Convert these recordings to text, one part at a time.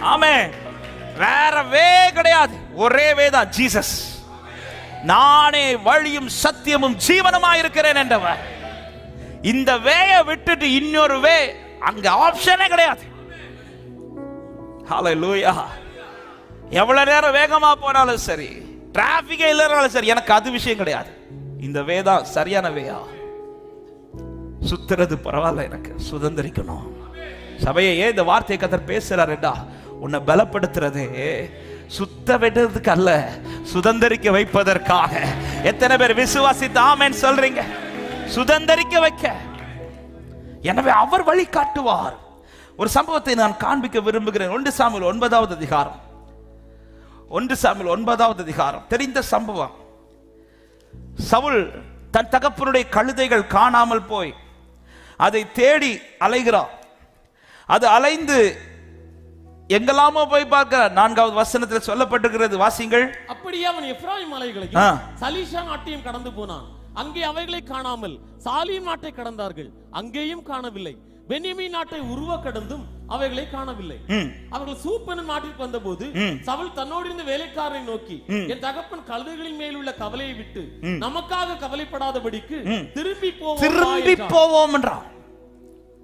ஆமே வேற வே கிடையாது. ஒரே வே தான் ஜீசஸ். நானே வழியும் சத்தியமும் ஜீவனமா இருக்கிறேன் என்றவர். இந்த வேய விட்டுட்டு இன்னொரு வே அங்க ஆப்ஷனே கிடையாது. ஹalleluya எவ்வளவு நேரம் வேகமா போனாலும் சரி டிராபிக்கே இல்லைனாலும் சரி எனக்கு அது விஷயம் கிடையாது. இந்த வே தான் சரியான வேயா? சுத்துறது பரவாயில்ல எனக்கு. சுதந்திரிக்கணும். சபையை ஏன் இந்த வார்த்தையை கத்தர் பேசுறாருடா? உன்னை பலப்படுத்துறதே சுத்த விடுறதுக்கு அல்ல சுதந்திரிக்க வைப்பதற்காக. எத்தனை பேர் விசுவாசித்து தாமேன்னு சொல்றீங்க? சுதந்திரிக்க வைக்க. எனவே அவர் வழி காட்டுவார். ஒரு சம்பவத்தை நான் காண்பிக்க விரும்புகிறேன். ஒன்று சாமியில் ஒன்பதாவது அதிகாரம். ஒன்று சாமியில் ஒன்பதாவது அதிகாரம். தெரிந்த சம்பவம். சவுல் தன் தகப்பனுடைய கழுதைகள் காணாமல் போய் அதை தேடி அலைகிறான். அது அலைந்து எங்கெல்லாமோ போய் பார்க்கிறார் நான்காவது வசனத்தில் சொல்லப்பட்டிருக்கிறது வாசிங்கள். அப்படியே அவன் எப்ராயிம் ஆ. மலைகளையும் சலீஷா நாட்டையும் கடந்து போனான். அங்கே அவைகளை காணாமல் சாலீம் நாட்டை கடந்தார்கள். அங்கேயும் காணவில்லை. பென்யமீன் நாட்டை உருவ கடந்தும் அவைகளை காணவில்லை. அவர்கள் சூப் என்னும் நாட்டிற்கு வந்தபோது. சவுல் தன்னோடு இருந்த வேலைக்காரனை நோக்கி என் தகப்பன் கழுதைகளின் மேல் உள்ள கவலையை விட்டு நமக்காக கவலைப்படாதபடிக்கு திரும்பி போவோம் திரும்பி போவோம் என்றான்.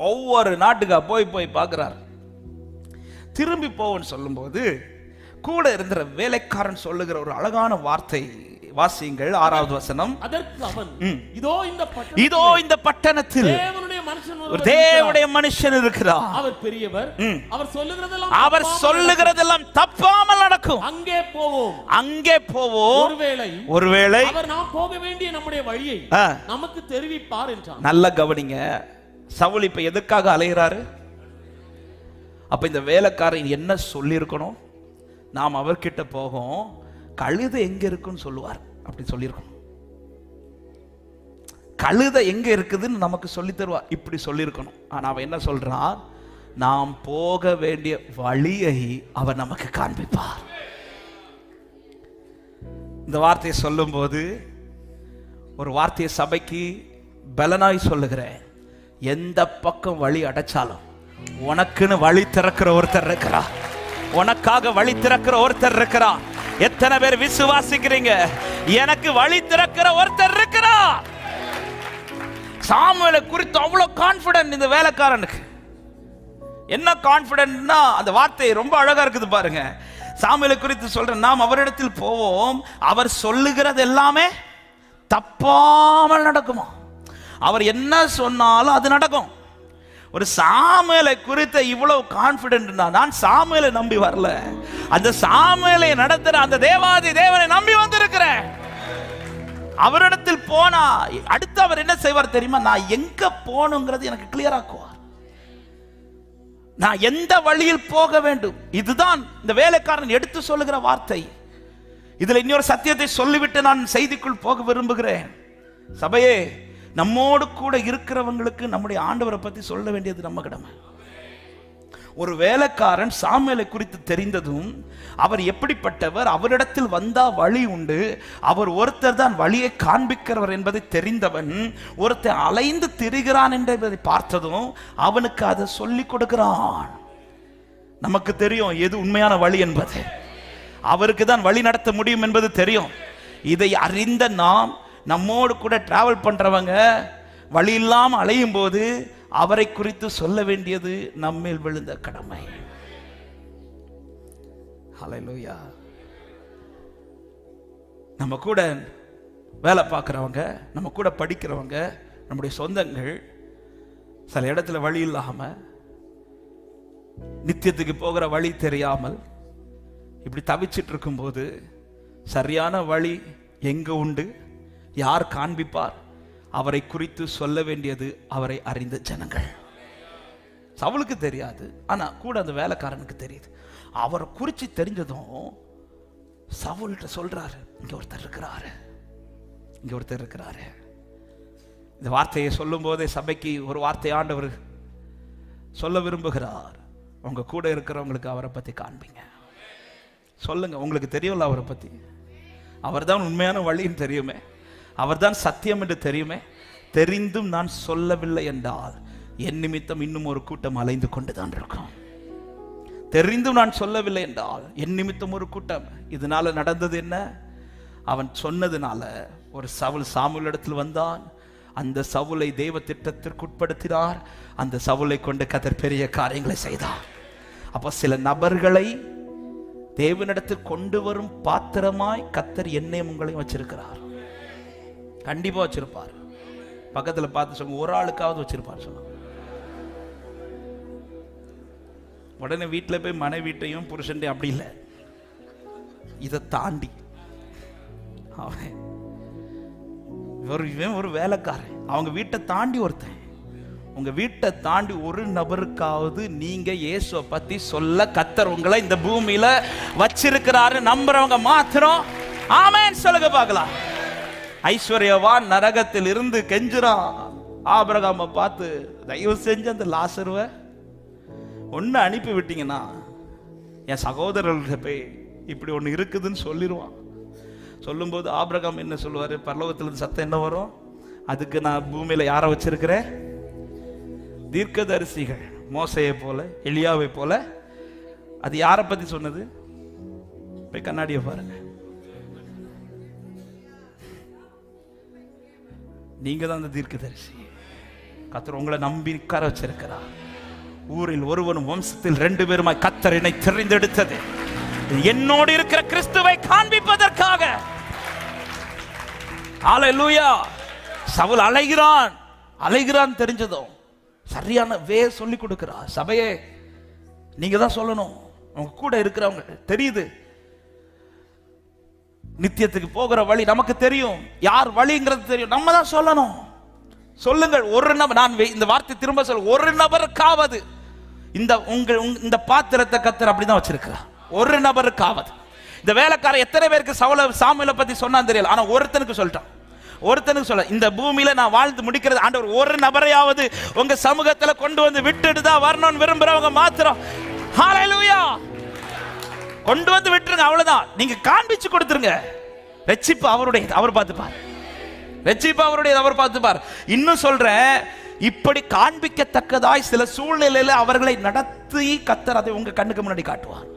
ஒவ்வொரு நாட்டுக்கா போய் போய் பார்க்கிறார். திரும்பி போவோம்னு சொல்லும்போது கூட இருந்த வேலைக்காரன் சொல்லுகிற ஒரு அழகான வார்த்தை வாசியுங்கள் ஆறாவது வசனம். அதற்கு அவன். இதோ இந்த பட்டணத்திலே இதோ இந்த பட்டணத்தில் தேவனுடைய மனுஷன் இருக்கிறார். தேவனுடைய மனுஷன் இருக்கிறார். அவர் பெரியவர். அவர் சொல்லுகிறதெல்லாம் அவர் சொல்லுகிறதெல்லாம் தப்பாமல் நடக்கும். அங்கே போவோம். அங்கே போவோம். ஒருவேளை ஒருவேளை அவர் நாம் போக வேண்டிய நம்முடைய வழியை நமக்கு தெரிவிப்பார் என்றான். நல்ல கவனிங்க. சவுல் இப்ப எதுக்காக அலைகிறாரு அப்போ இந்த வேலைக்காரன் என்ன சொல்லியிருக்கணும்? நாம் அவர்கிட்ட போகும். கழுதை எங்கே இருக்குன்னு சொல்லுவார். அப்படின்னு சொல்லியிருக்கணும். கழுதை எங்கே இருக்குதுன்னு நமக்கு சொல்லி தருவார். இப்படி சொல்லியிருக்கணும். ஆனால் அவன் என்ன சொல்கிறான் நாம் போக வேண்டிய வழியை அவர் நமக்கு காண்பிப்பார். இந்த வார்த்தையை சொல்லும்போது ஒரு வார்த்தையை சபைக்கு பலனாய் சொல்லுகிறேன். எந்த பக்கம் வழி அடைச்சாலும் உனக்குன்னு வழி திறக்கிற ஒருத்தர் இருக்கிறா. உனக்காக வழி திறக்கிற ஒருத்தர் இருக்கிறா. எத்தனை பேர் விசுவாசிக்கிறீங்க? எனக்கு வழி திறக்கிற ஒருத்தர் இருக்கிறா. சாமுவேலை குறித்து அவ்வளவு கான்பிடன்ட் இந்த வேலைக்காரனுக்கு. என்ன கான்பிடன்ட்னா அந்த வார்த்தை ரொம்ப அழகா இருக்குது பாருங்க. சாமியலை குறித்து சொல்றேன் நாம் அவரிடத்தில் போவோம். அவர் சொல்லுகிறது எல்லாமே தப்பாமல் நடக்குமா? அவர் என்ன சொன்னாலும் அது நடக்கும். ஒரு சாமுவேலை குறித்த இவ்வளவு கான்பிடென்ட் நான் சாமுவேலை நம்பி வரல. அந்த சாமுவேலை நடத்துற அந்த தேவாதி தேவனை நம்பி வந்திருக்கிறேன் அவரிடத்தில் போனா அடுத்து அவர் என்ன செய்வார் தெரியுமா? நான் எங்க போகணுங்கிறது எனக்கு கிளியர் ஆக்குவார் நான் எந்த வழியில் போக வேண்டும்? இதுதான் இந்த வேலைக்காரன் எடுத்து சொல்லுகிற வார்த்தை. இதுல இன்னொரு சத்தியத்தை சொல்லிவிட்டு நான் செய்திக்குள் போக விரும்புகிறேன். சபையே நம்மோடு கூட இருக்கிறவங்களுக்கு நம்முடைய ஆண்டவரை பற்றி சொல்ல வேண்டியது நம்ம கடமை. ஒரு வேலைக்காரன் சாமியலை குறித்து தெரிந்ததும் அவர் எப்படிப்பட்டவர்? அவரிடத்தில் வந்தா வழி உண்டு. அவர் ஒருத்தர் தான் வழியை காண்பிக்கிறவர் என்பதை தெரிந்தவன் ஒருத்தர் அலைந்து திரிகிறான் என்பதை பார்த்ததும் அவனுக்கு அதை சொல்லிக் கொடுக்கிறான். நமக்கு தெரியும் எது உண்மையான வழி என்பது. அவருக்கு தான் வழி நடத்த முடியும் என்பது தெரியும். இதை அறிந்த நாம் நம்மோடு கூட டிராவல் பண்ணுறவங்க வழி இல்லாமல் அலையும் போது அவரை குறித்து சொல்ல வேண்டியது நம்மேல் விழுந்த கடமை. ஹalleluya நம்ம கூட வேலை பார்க்குறவங்க நம்ம கூட படிக்கிறவங்க நம்முடைய சொந்தங்கள் சில இடத்துல வழி இல்லாமல் நித்தியத்துக்கு போகிற வழி தெரியாமல் இப்படி தவிச்சிட்டு இருக்கும்போது சரியான வழி எங்கே உண்டு? யார் காண்பிப்பார்? அவரை குறித்து சொல்ல வேண்டியது அவரை அறிந்த ஜனங்கள். அவளுக்கு தெரியாது ஆனா கூட அந்த வேலைக்காரனுக்கு தெரியுது. அவரை குறித்து தெரிஞ்சதும் சவுல்கிட்ட சொல்றாரு இங்க ஒருத்தர் இருக்கிறாரு. இங்க ஒருத்தர் இருக்கிறாரு. இந்த வார்த்தையை சொல்லும் போதே சபைக்கு ஒரு வார்த்தை ஆண்டவர் சொல்ல விரும்புகிறார். உங்க கூட இருக்கிறவங்களுக்கு அவரை பத்தி காண்பீங்க. சொல்லுங்க உங்களுக்கு தெரியும்ல அவரை பத்தி. அவர்தான் உண்மையான வழின்னு தெரியுமே. அவர்தான் சத்தியம் என்று தெரியுமே? தெரிந்தும் நான் சொல்லவில்லை என்றால் என் நிமித்தம் இன்னும் ஒரு கூட்டம் அலைந்து கொண்டுதான் இருக்கும். தெரிந்தும் நான் சொல்லவில்லை என்றால் என் நிமித்தம் ஒரு கூட்டம். இதனால நடந்தது என்ன? அவன் சொன்னதுனால ஒரு சவுல் சாமுல் இடத்தில் வந்தான். அந்த சவுலை தெய்வ திட்டத்திற்கு உட்படுத்தினார். அந்த சவுலை கொண்டு கதர் பெரிய காரியங்களை செய்தார். அப்போ சில நபர்களை தேவனிடத்தில் கொண்டு வரும் பாத்திரமாய் கத்தர் என்னையும் உங்களையும் வச்சிருக்கிறார். கண்டிப்பாக வச்சிருப்பார். பக்கத்தில் பார்த்து சொல்லுங்க ஒரு ஆளுக்காவது வச்சிருப்பார் சொன்னாங்க உடனே வீட்டில் போய் மனைவிட்டையும் புருஷன்டையும் அப்படி இல்லை. இதை தாண்டி. அவன் ஒரு இவன் ஒரு வேலைக்காரன். அவங்க வீட்டை தாண்டி ஒருத்தன். உங்க வீட்டை தாண்டி ஒரு நபருக்காவது நீங்க இயேசுவை பத்தி சொல்ல கத்தர் உங்களை இந்த பூமியில வச்சிருக்கிறாரு நம்புறவங்க மாத்திரம். ஆமேன்னு சொல்லுங்க பார்க்கலாம். ஐஸ்வர்யவான் நரகத்தில் இருந்து கெஞ்சுறான். ஆபரகாம பார்த்து தயவு செஞ்சு அந்த லாசருவ ஒன்று அனுப்பி விட்டீங்கன்னா என் சகோதரர்கிட்ட போய் இப்படி ஒன்று இருக்குதுன்னு சொல்லிடுவான் சொல்லும்போது ஆபிரகாம் என்ன சொல்லுவார்? பரலோகத்திலிருந்து சத்தம் என்ன வரும்? அதுக்கு நான் பூமியில் யாரை வச்சிருக்கிறேன்? தீர்க்கதரிசிகள் மோசையை போல எளியாவை போல. அது யாரை பற்றி சொன்னது? போய் கண்ணாடியை பாருங்கள் நீங்கள் தான் அந்த தீர்க்கதரிசி. கத்தர் உங்களை நம்பி உட்கார வச்சிருக்கிறார். ஊரில் ஒருவனும் வம்சத்தில் ரெண்டு பேருமாய் கத்தர் என்னை தெரிந்தெடுத்தது. என்னோடு இருக்கிற கிறிஸ்துவை காண்பிப்பதற்காக. ஹalleluya சவுல் அலைகிறான். அலைகிறான் தெரிஞ்சதும். சரியான வே சொல்லி கொடுக்கிறா சபையே நீங்க தான் சொல்லணும். உங்க கூட இருக்கிறவங்க தெரியுது. நித்தியத்துக்கு போகிற வழி நமக்கு தெரியும். யார் வழிங்கிறது தெரியும். நம்ம தான் சொல்லணும். சொல்லுங்கள் ஒரு நபர் நான் வே- இந்த வார்த்தை திரும்ப சொல்ல ஒரு நபருக்காவது. இந்த உங்கள் இந்த பாத்திரத்தை கத்தர் அப்படிதான் வச்சிருக்கிறார். ஒரு நபருக்காவது. இந்த வேலைக்காரன் எத்தனை பேருக்கு சவுல சாமியில பத்தி சொன்னான்னு தெரியல. ஆனா ஒருத்தனுக்கு சொல்லிட்டான். ஒருத்தனுக்கு சொல்ல இந்த பூமியில நான் வாழ்ந்து முடிக்கிறது ஆண்டவர் ஒரு நபரையாவது உங்க சமூகத்துல கொண்டு வந்து விட்டுட்டு தான் வரணும்னு விரும்புறவங்க மாத்திரம். ஹalleluya கொண்டு வந்து விட்டுருங்க அவ்வளவுதான். நீங்க காண்பிச்சு கொடுத்துருங்க. ரட்சிப்பு அவருடைய அவர் பார்த்துப்பார். ரட்சிப்பு அவருடைய அவர் பார்த்துப்பார். இன்னும் சொல்றேன் இப்படி காண்பிக்கத்தக்கதாய் சில சூழ்நிலையில அவர்களை நடத்தி கத்தர் அதை உங்க கண்ணுக்கு முன்னாடி காட்டுவார்.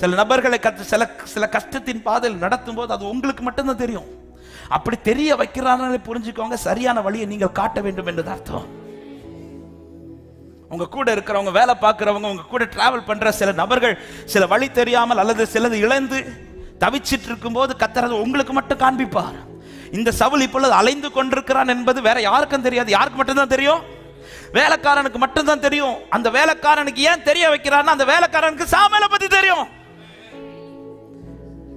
சில நபர்களை கத்து சில சில கஷ்டத்தின் பாதையில் நடத்தும் போது அது உங்களுக்கு மட்டும்தான் தெரியும். அப்படி தெரிய வைக்கிறான்னு புரிஞ்சுக்கோங்க சரியான வழியை நீங்கள் காட்ட வேண்டும் என்று அர்த்தம். உங்க கூட இருக்கிறவங்க வேலை பார்க்குறவங்க உங்க கூட டிராவல் பண்ற சில நபர்கள் சில வழி தெரியாமல் அல்லது சிலது இழந்து தவிச்சிட்டு இருக்கும்போது கத்துறது உங்களுக்கு மட்டும் காண்பிப்பார். இந்த சவுல் இப்பொழுது அலைந்து கொண்டிருக்கிறான் என்பது வேற யாருக்கும் தெரியாது. யாருக்கு மட்டும்தான் தெரியும்? வேலைக்காரனுக்கு மட்டும்தான் தெரியும். அந்த வேலைக்காரனுக்கு ஏன் தெரிய வைக்கிறான்னு அந்த வேலைக்காரனுக்கு சாமலை பத்தி தெரியும்.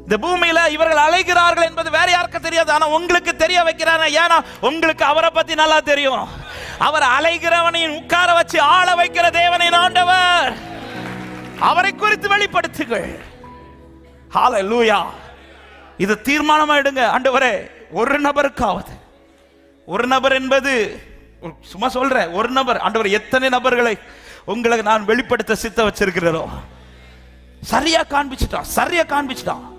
இந்த பூமியில இவர்கள் அலைகிறார்கள் என்பது வேற யாருக்கும் தெரியாது. ஆனா உங்களுக்கு தெரிய வைக்கிறாங்க ஏன்னா உங்களுக்கு அவரை பத்தி நல்லா தெரியும். அவர் அலைகிறவனையும் உட்கார வச்சு ஆள வைக்கிற தேவனை ஆண்டவர். அவரை குறித்து வெளிப்படுத்துங்கள். ஹalleluya இது தீர்மானமா எடுங்க ஆண்டவரே. ஒரு நபருக்காவது. ஒரு நபர் என்பது ஒரு- சும்மா சொல்றேன் ஒரு நபர். ஆண்டவர் எத்தனை நபர்களை உங்களுக்கு நான் வெளிப்படுத்த சித்த வச்சிருக்கிறதோ. சரியா காண்பிச்சிட்டான் சரியா காண்பிச்சிட்டான்.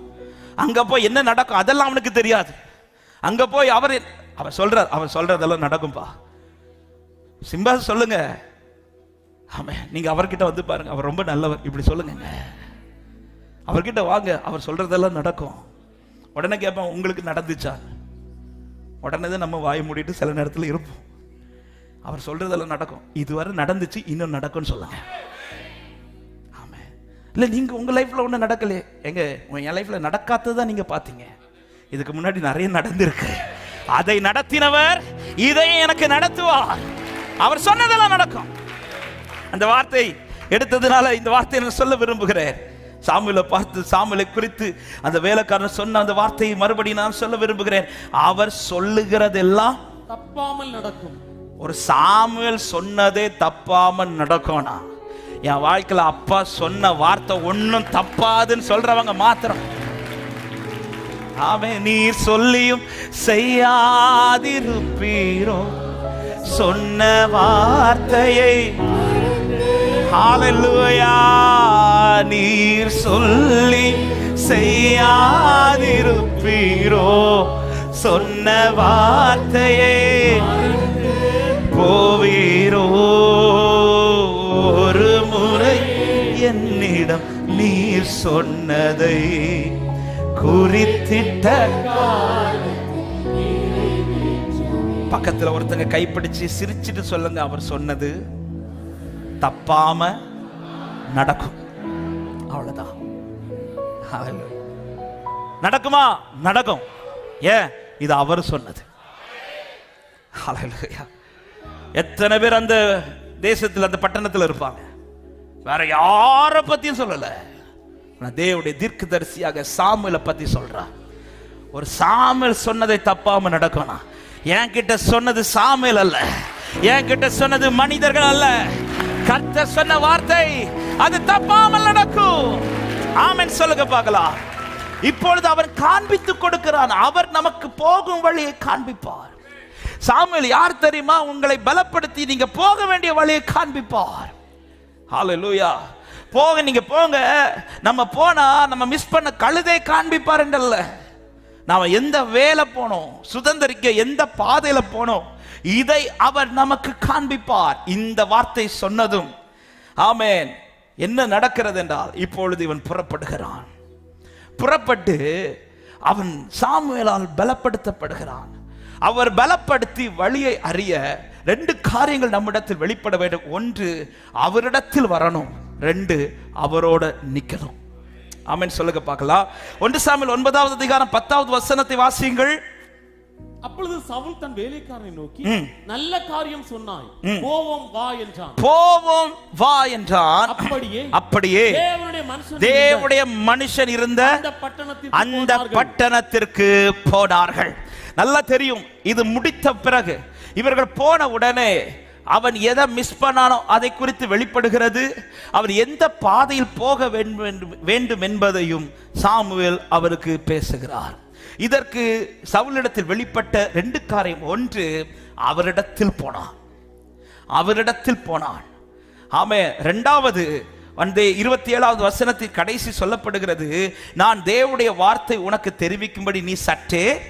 அங்க போய் என்ன நடக்கும் அதெல்லாம் அவனுக்கு தெரியாது. அங்க போய் அவர் அவர் சொல்றார் அவர் சொல்றதெல்லாம் நடக்கும்பா. சிம்பா சொல்லுங்க. ஆமாம் நீங்கள் அவர்கிட்ட வந்து பாருங்க. அவர் ரொம்ப நல்லவர். இப்படி சொல்லுங்க. அவர்கிட்ட வாங்க. அவர் சொல்றதெல்லாம் நடக்கும். உடனே கேட்பான் உங்களுக்கு நடந்துச்சா? உடனே தான் நம்ம வாய் மூடிட்டு சில நேரத்தில் இருப்போம். அவர் சொல்றதெல்லாம் நடக்கும். இதுவரை நடந்துச்சு இன்னும் நடக்கும்னு சொல்லுங்க. ஆமாம் இல்லை நீங்கள் உங்கள் லைஃப்பில் ஒன்றும் நடக்கலையே. எங்க உங்க- என் லைஃப்பில் நடக்காததான் நீங்கள் பார்த்தீங்க இதுக்கு முன்னாடி நிறைய நடந்திருக்கு. அதை நடத்தினவர் இதை எனக்கு நடத்துவார். அவர் சொன்னதெல்லாம் நடக்கும். அந்த வார்த்தை எடுத்ததுனால இந்த வார்த்தையை நான் சொல்ல விரும்புகிறேன். சாமுவேலை பார்த்து சாமுவேலை குறித்து அந்த வேலைக்காரன் சொன்ன அந்த வார்த்தையை மறுபடியும் நான் சொல்ல விரும்புகிறேன். அவர் சொல்லுகிறதெல்லாம் தப்பாமல் நடக்கும். ஒரு சாமுவேல் சொன்னதே தப்பாம நடக்கும்னா என் வாழ்க்கையில அப்பா சொன்ன வார்த்தை ஒண்ணும் தப்பாதுன்னு சொல்றவங்க மாத்திரம். ஆமே நீர் சொல்லியும் செய்யாதிருப்பீரோ. சொன்ன வார்த்தையை ஹalleluya நீர் சொல்லி செய்யாதிருப்பீரோ? சொன்ன வார்த்தையை போவீரோ? ஒரு முறை என்னிடம் நீர் சொன்னதை குறித்திட்ட பக்கத்தில் ஒருத்தங்க கைப்பிடிச்சு சிரிச்சிட்டு சொல்லுங்க அவர் சொன்னது தப்பாம நடக்கும். அவ்வளவுதான். நடக்குமா? நடக்கும். ஏன்? இது அவர் சொன்னது. எத்தனை பேர் அந்த தேசத்தில் அந்த பட்டணத்தில் இருப்பாங்க? வேற யார பத்தியும் சொல்லல. தேவடைய தீர்க்க தரிசியாக சாமுவேலை பத்தி சொல்றான் ஒரு சாமுவேல் சொன்னதை தப்பாம நடக்கணும் என்கிட்ட சொன்னது சாமியல் அல்ல. என்கிட்ட சொன்னது மனிதர்கள் அல்ல. கர்த்தர் சொன்ன வார்த்தை அது தப்பாமல் நடக்கும். ஆமென் சொல்லுங்க பார்க்கலாம். இப்பொழுது அவர் காண்பித்து கொடுக்கிறான். அவர் நமக்கு போகும் வழியை காண்பிப்பார். சாமுவேல் யார் தெரியுமா? உங்களை பலப்படுத்தி நீங்க போக வேண்டிய வழியை காண்பிப்பார். ஹalleluya போக நீங்க போங்க. நம்ம போனா நம்ம மிஸ் பண்ண கழுதை காண்பிப்பார் என்றல்ல. நாம் எந்த வேலை போனோம் சுதந்திரிக்க எந்த பாதையில் போனோம் இதை அவர் நமக்கு காண்பிப்பார். இந்த வார்த்தை சொன்னதும் ஆமேன். என்ன நடக்கிறது என்றால் இப்பொழுது இவன் புறப்படுகிறான். புறப்பட்டு அவன் சாமுவேலால் பலப்படுத்தப்படுகிறான். அவர் பலப்படுத்தி வழியை அறிய ரெண்டு காரியங்கள் நம்மிடத்தில் வெளிப்பட வேண்டும். ஒன்று அவரிடத்தில் வரணும். ரெண்டு அவரோட நிற்கணும் ஆமென். சொல்லுங்க பார்க்கலாம். ஒன்று சாமுவேல் ஒன்பதாவது அதிகாரம் பத்தாவது வசனத்தை வாசியுங்கள். அப்பொழுது சவுல் தன் வேலைக்காரனை நோக்கி. நல்ல காரியம் சொன்னாய். போவோம் வா என்றான். போவோம் வா என்றான். அப்படியே அப்படியே. தேவனுடைய மனுஷன் தேவனுடைய மனுஷன் இருந்த அந்த பட்டணத்திற்கு போனார்கள். நல்லா தெரியும் இது முடித்த பிறகு இவர்கள் போன உடனே அவன் எதை மிஸ் பண்ணானோ அதை குறித்து வெளிப்படுகிறது. அவர் எந்த பாதையில் போக வேண்டும் வேண்டும் என்பதையும் சாமுவேல் அவருக்கு பேசுகிறார். இதற்கு சவுலிடத்தில் வெளிப்பட்ட ரெண்டு காரியம். ஒன்று அவரிடத்தில் போனான். அவரிடத்தில் போனான். ஆமே ரெண்டாவது அந்த இருபத்தி ஏழாவது வசனத்தில் கடைசி சொல்லப்படுகிறது நான் தேவனுடைய வார்த்தை உனக்கு தெரிவிக்கும்படி நீ சற்றே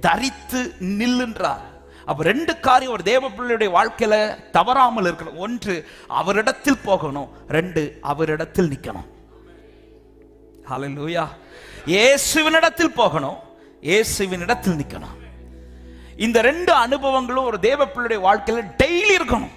தரித்து நில்லுன்றார். அப்ப ரெண்டு காரியம் ஒரு தேவ பிள்ளையுடைய வாழ்க்கையில தவறாமல் இருக்கணும். ஒன்று அவரிடத்தில் போகணும். ரெண்டு அவரிடத்தில் நிக்கணும். ஹalleluya. இயேசுவினிடத்தில் போகணும். இயேசுவினிடத்தில் நிக்கணும். இந்த ரெண்டு அனுபவங்களும் ஒரு தேவ பிள்ளையுடைய வாழ்க்கையில டெய்லி இருக்கணும்.